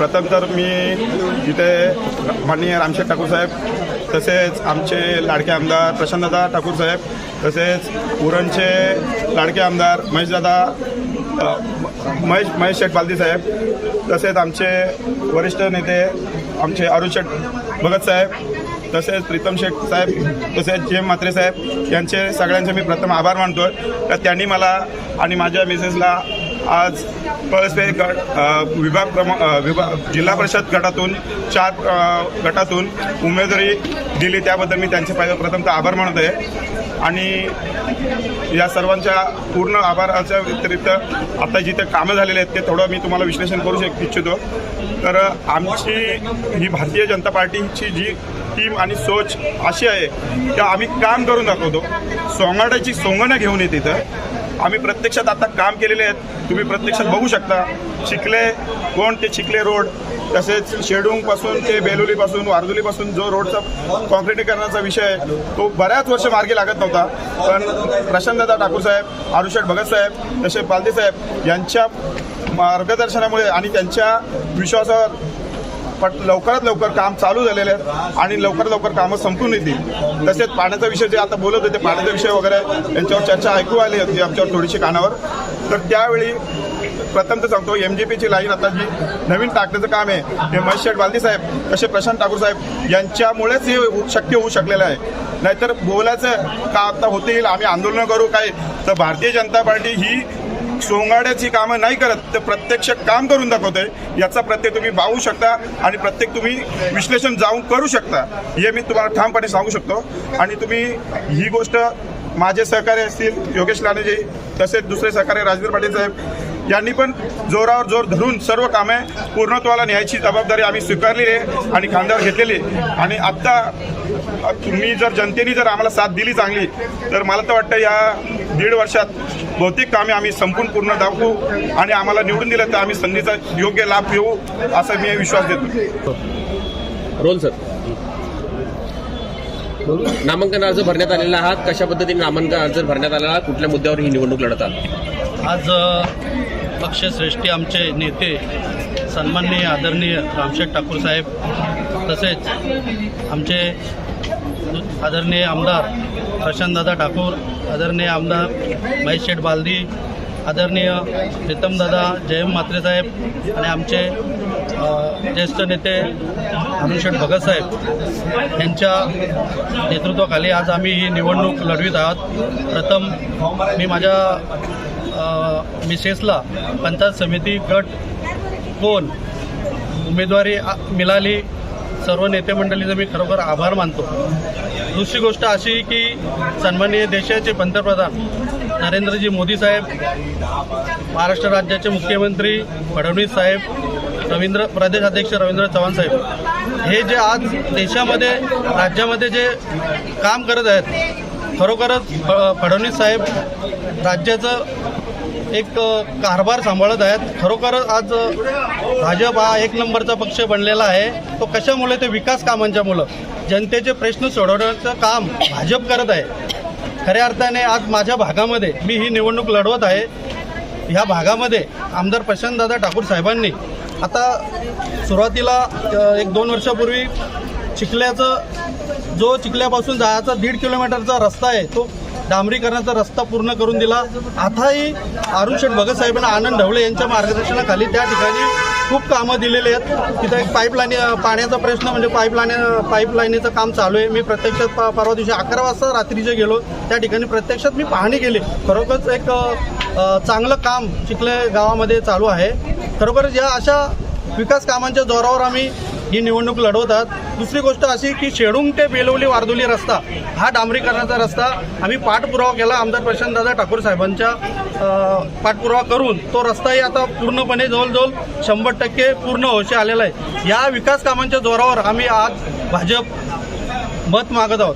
प्रथम तर मी इथे माननीय रामशेठ ठाकूर साहेब तसेच आमचे लाडके आमदार प्रशांतदादा ठाकूर साहेब तसेच उरणचे लाडके आमदार महेशदादा महेश महेश शेठ बालदी साहेब तसेच आमचे वरिष्ठ नेते आमचे अरुण शेठ भगत साहेब तसेच प्रीतम शेख साहेब तसेच जे म्हात्रे साहेब यांचे सगळ्यांचे मी प्रथम आभार मानतो तर त्यांनी मला आणि माझ्या मिसेसला आज पळसपे गट विभाग क्रमांक विभाग जिल्हा परिषद गटातून चार गटातून उमेदवारी दिली. त्याबद्दल मी त्यांचे प्रथम प्रथमतः आभार मानत आहे आणि या सर्वांच्या पूर्ण आभाराच्या व्यतिरिक्त आता जिथे कामं झालेले आहेत ते थोडं मी तुम्हाला विश्लेषण करू शक इच्छितो. तर आमची ही भारतीय जनता पार्टीची जी टीम आणि सोच अशी आहे की आम्ही काम करून दाखवतो. सोंगाड्याची सोंगणं घेऊन येते तिथं आम्ही प्रत्यक्षात आता काम केलेले आहेत. तुम्ही प्रत्यक्षात बघू शकता. चिखले कोण ते चिखले रोड तसेच शेडूंगपासून ते बेलोलीपासून वारदुलीपासून जो रोडचा कॉन्क्रिटीकरणाचा विषय आहे तो बऱ्याच वर्ष मार्गी लागत नव्हता. पण प्रशांतदादा ठाकूर साहेब आरुषेठ भगत साहेब तसे पालदे साहेब यांच्या मार्गदर्शनामुळे आणि त्यांच्या विश्वासावर पण लवकरात लवकर काम चालू झालेले आहेत आणि लवकरात लवकर कामं संपून येतील. तसेच पाण्याचा विषय जे आता बोलत होते पाण्याचा विषय वगैरे यांच्यावर चर्चा ऐकू आली होती आमच्यावर थोडीशी कानावर. तर त्यावेळी प्रथम तर सांगतो एम जी पीची लाईन आता जी नवीन टाकण्याचं काम आहे हे महेश शेठ बालदी साहेब तसे प्रशांत ठाकूर साहेब यांच्यामुळेच हे शक्य होऊ शकलेलं आहे. नाहीतर बोलायचं का आता होते येईल आम्ही आंदोलन करू काय? तर भारतीय जनता पार्टी ही सोंगाड्याची कामं नाही करत तर प्रत्यक्ष काम करून दाखवतोय. याचा प्रत्येक तुम्ही पाहू शकता आणि प्रत्येक तुम्ही विश्लेषण जाऊन करू शकता. हे मी तुम्हाला ठामपणे सांगू शकतो. आणि तुम्ही ही गोष्ट माझे सहकार्य असतील योगेश लानेजी तसेच दुसरे सहकारी राजवीर पाटील साहेब यांनी पण जोरावर जोर धरून सर्व कामे पूर्णत्वाला न्यायची जबाबदारी आम्ही स्वीकारलेली आहे आणि खांद्यावर घेतलेली आहे. आणि आत्ता तुम्ही जर जनतेने जर आम्हाला साथ दिली चांगली तर मला तर वाटतं या दीड वर्षात बहुतेक कामे आम्ही संपूर्ण पूर्ण दाखवू आणि आम्हाला निवडून दिलं तर आम्ही संधीचा योग्य लाभ घेऊ असा मी विश्वास देतो. रोल सर. नामांकन अर्ज भरण्यात आलेला आहात. कशा पद्धतीने नामांकन अर्ज भरण्यात आलेला आहात? कुठल्या मुद्द्यावर ही निवडणूक लढत आहात? आज पक्षश्रेष्ठी आमचे नेते सन्माननीय आदरणीय रामशेठ ठाकूर साहेब तसेच आमचे आदरणीय आमदार प्रशांतदादा ठाकूर आदरणीय आमदार महेश शेठ बालदी आदरणीय प्रीतमदादा जयम म्हात्रे साहेब आणि आमचे ज्येष्ठ नेते अनुशेठ भगत साहेब यांच्या नेतृत्वाखाली आज आम्ही ही निवडणूक लढवित आहोत. प्रथम मी माझ्या मिसेसला पंचायत समिती गट कोण उमेदवारी आ- मिळाली सर्व नेते मंडळीचं मी खरोखर आभार मानतो. दुसरी गोष्ट अशी की सन्माननीय देशाचे पंतप्रधान नरेंद्रजी मोदी साहेब महाराष्ट्र राज्याचे मुख्यमंत्री फडणवीस साहेब रवींद्र प्रदेशाध्यक्ष रवींद्र चव्हाण साहेब. हे जे आज देशामध्ये राज्यामध्ये जे काम करत आहेत खरोखरच फ- फडणवीस साहेब राज्याचं एक कारभार सांभाळत आहेत. खरोखरच आज भाजप हा एक नंबरचा पक्ष बनलेला आहे. तो कशामुळे? ते विकास कामांच्या मुलं. जनतेचे प्रश्न सोडवण्याचं काम भाजप करत आहे. खऱ्या अर्थाने आज माझ्या भागामध्ये मी ही निवडणूक लढवत आहे. ह्या भागामध्ये आमदार प्रशांतदादा ठाकूर साहेबांनी आता सुरुवातीला एक दोन वर्षापूर्वी चिखल्याचं जो चिखल्यापासून जायचा दीड किलोमीटरचा रस्ता आहे तो डांबरीकरणाचा रस्ता पूर्ण करून दिला. आताही अरुण शेठ भगत आनंद ढवळे यांच्या मार्गदर्शनाखाली त्या ठिकाणी खूप कामं दिलेली आहेत. तिथं एक पाईपलाईन पाण्याचा प्रश्न म्हणजे पाईपलाईन पाईपलाईनीचं काम चालू आहे. मी प्रत्यक्षात प- परवा दिवशी अकरा वाजता रात्रीचे गेलो. त्या ठिकाणी प्रत्यक्षात मी पाहणी केली. खरोखरच एक चांगलं काम चिखले गावामध्ये चालू आहे. खरोखरच या अशा विकास कामांच्या जोरावर आम्ही ही निवडणूक लढवतात. दुसरी गोष्ट अशी की शेडूंग ते बेलवली वारदोली रस्ता हा डांबरीकरणाचा रस्ता आम्ही पाठपुरावा केला आमदार प्रशांतदादा ठाकूर साहेबांच्या पाठपुरावा करून. तो रस्ताही आता पूर्णपणे जवळजवळ शंभर टक्के पूर्ण होशी आलेला आहे. या विकास कामांच्या जोरावर आम्ही आज भाजप मत मागत आहोत.